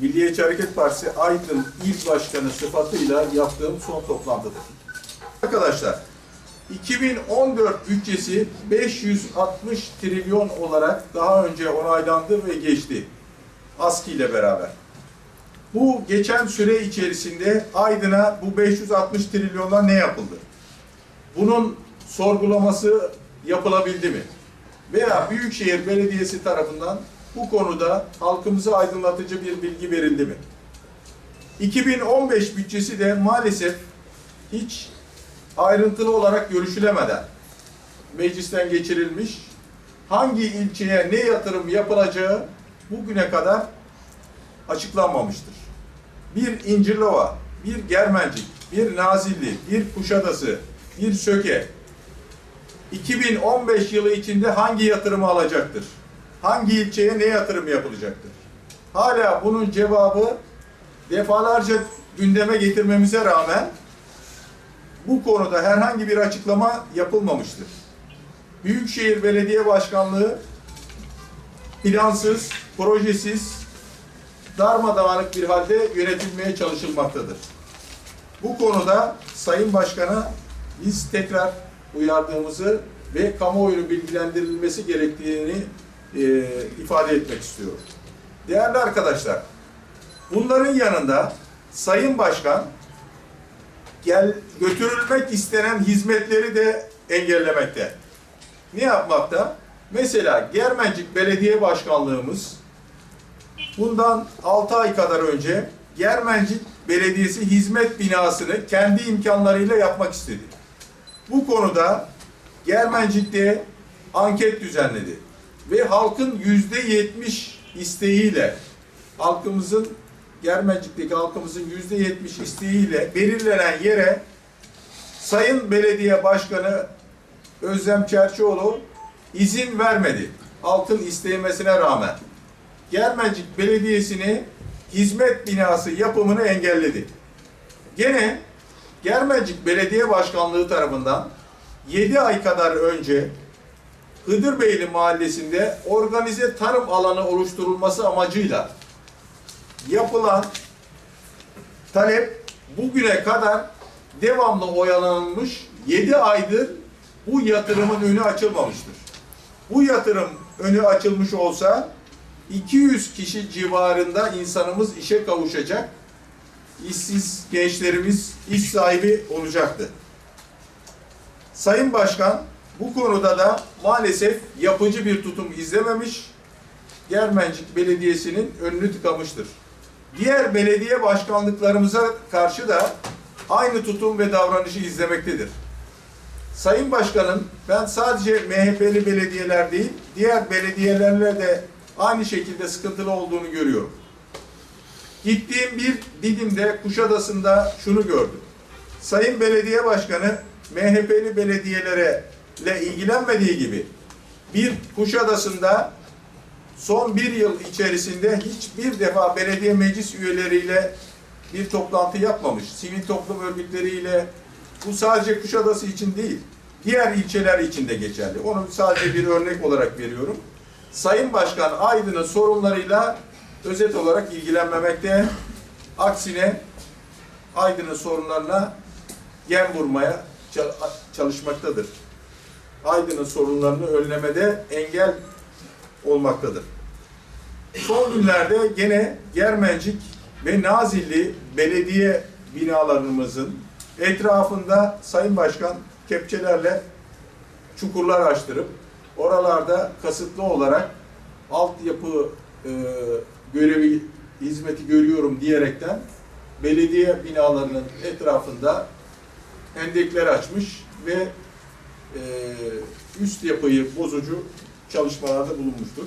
Milliyetçi Hareket Partisi Aydın İl Başkanı sıfatıyla yaptığım son toplantıdır. Arkadaşlar, 2014 bütçesi 560 trilyon olarak daha önce onaylandı ve geçti. ASKİ ile beraber. Bu geçen süre içerisinde Aydın'a bu 560 trilyonla ne yapıldı? Bunun sorgulaması yapılabildi mi? Veya Büyükşehir Belediyesi tarafından bu konuda halkımıza aydınlatıcı bir bilgi verildi mi? 2015 bütçesi de maalesef hiç ayrıntılı olarak görüşülemeden meclisten geçirilmiş. Hangi ilçeye ne yatırım yapılacağı bugüne kadar açıklanmamıştır. Bir İncirlova, bir Germencik, bir Nazilli, bir Kuşadası, bir Söke 2015 yılı içinde hangi yatırımı alacaktır? Hangi ilçeye ne yatırım yapılacaktır? Hala bunun cevabı defalarca gündeme getirmemize rağmen bu konuda herhangi bir açıklama yapılmamıştır. Büyükşehir Belediye Başkanlığı plansız, projesiz, darmadağınık bir halde yönetilmeye çalışılmaktadır. Bu konuda Sayın Başkan'a biz tekrar uyardığımızı ve kamuoyunun bilgilendirilmesi gerektiğini e, ifade etmek istiyorum. Değerli arkadaşlar, bunların yanında Sayın Başkan gel götürülmek istenen hizmetleri de engellemekte. Ne yapmakta? Mesela Germencik Belediye Başkanlığımız bundan 6 ay kadar önce Germencik Belediyesi hizmet binasını kendi imkanlarıyla yapmak istedi. Bu konuda Germencik'te anket düzenledi ve halkın yüzde yetmiş isteğiyle halkımızın Germencik'teki halkımızın yüzde yetmiş isteğiyle belirlenen yere Sayın Belediye Başkanı Özlem Çerçioğlu izin vermedi. Halkın istemesine rağmen. Germencik Belediyesi'ni hizmet binası yapımını engelledi. Gene Germencik Belediye Başkanlığı tarafından 7 ay kadar önce Hıdırbeyli Mahallesi'nde organize tarım alanı oluşturulması amacıyla yapılan talep bugüne kadar devamlı oyalanılmış 7 aydır bu yatırımın önü açılmamıştır. Bu yatırım önü açılmış olsa 200 kişi civarında insanımız işe kavuşacak. işsiz gençlerimiz iş sahibi olacaktı. Sayın Başkan bu konuda da maalesef yapıcı bir tutum izlememiş. Germencik Belediyesi'nin önünü tıkamıştır. Diğer belediye başkanlıklarımıza karşı da aynı tutum ve davranışı izlemektedir. Sayın Başkanım, ben sadece MHP'li belediyeler değil, diğer belediyelerle de aynı şekilde sıkıntılı olduğunu görüyorum. Gittiğim bir Didim'de, Kuşadası'nda şunu gördüm. Sayın Belediye Başkanı MHP'li belediyelere ile ilgilenmediği gibi bir Kuşadası'nda son bir yıl içerisinde hiçbir defa belediye meclis üyeleriyle bir toplantı yapmamış. Sivil toplum örgütleriyle bu sadece Kuşadası için değil, diğer ilçeler için de geçerli. Onu sadece bir örnek olarak veriyorum. Sayın Başkan Aydın'ın sorunlarıyla özet olarak ilgilenmemekte. Aksine Aydın'ın sorunlarına gem vurmaya çalışmaktadır. Aydın'ın sorunlarını önlemede engel olmaktadır. Son günlerde gene Germencik ve Nazilli belediye binalarımızın etrafında Sayın Başkan kepçelerle çukurlar açtırıp oralarda kasıtlı olarak altyapı e, görevi hizmeti görüyorum diyerekten belediye binalarının etrafında hendekler açmış ve üst yapıyı bozucu çalışmalarda bulunmuştur.